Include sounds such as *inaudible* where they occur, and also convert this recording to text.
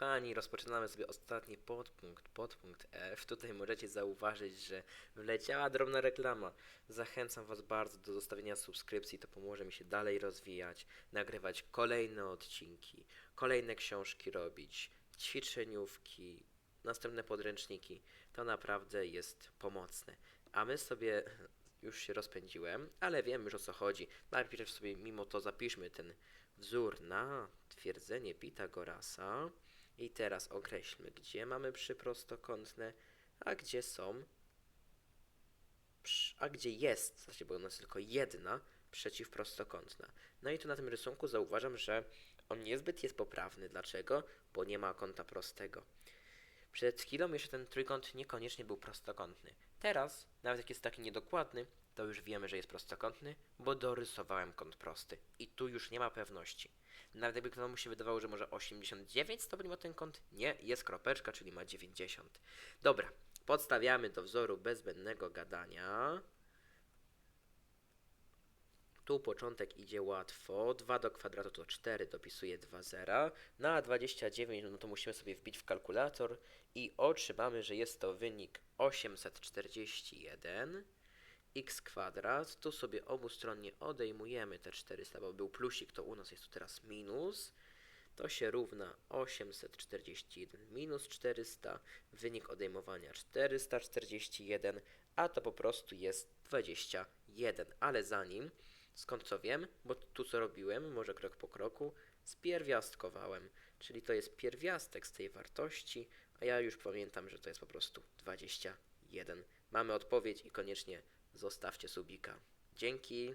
kochani, rozpoczynamy sobie ostatni podpunkt, podpunkt F. Tutaj możecie zauważyć, że wleciała drobna reklama. Zachęcam Was bardzo do zostawienia subskrypcji, to pomoże mi się dalej rozwijać, nagrywać kolejne odcinki, kolejne książki robić, ćwiczeniówki, następne podręczniki. To naprawdę jest pomocne. A my sobie *laughs* już się rozpędziłem, ale wiem już o co chodzi. Najpierw sobie mimo to zapiszmy ten wzór na twierdzenie Pitagorasa i teraz określmy, gdzie mamy przyprostokątne, a gdzie są, a gdzie jest, znaczy, bo ona jest tylko jedna przeciwprostokątna. No i tu na tym rysunku zauważam, że on niezbyt jest poprawny. Dlaczego? Bo nie ma kąta prostego. Przed chwilą jeszcze ten trójkąt niekoniecznie był prostokątny. Teraz, nawet jak jest taki niedokładny, to już wiemy, że jest prostokątny, bo dorysowałem kąt prosty. I tu już nie ma pewności. Nawet jakby komuś się wydawało, że może 89 stopni ma ten kąt, nie, jest kropeczka, czyli ma 90. Dobra, podstawiamy do wzoru bez zbędnego gadania. Tu początek idzie łatwo. 2 do kwadratu to 4, dopisuję 2 zera. Na 29 no to musimy sobie wbić w kalkulator i otrzymamy, że jest to wynik 841 x kwadrat. Tu sobie obustronnie odejmujemy te 400, bo był plusik, to u nas jest tu teraz minus. To się równa 841 minus 400, wynik odejmowania 441, a to po prostu jest 21. Ale zanim, skąd co wiem, bo tu co robiłem, może krok po kroku, spierwiastkowałem, czyli to jest pierwiastek z tej wartości, a ja już pamiętam, że to jest po prostu 21. Mamy odpowiedź i koniecznie zostawcie subika. Dzięki.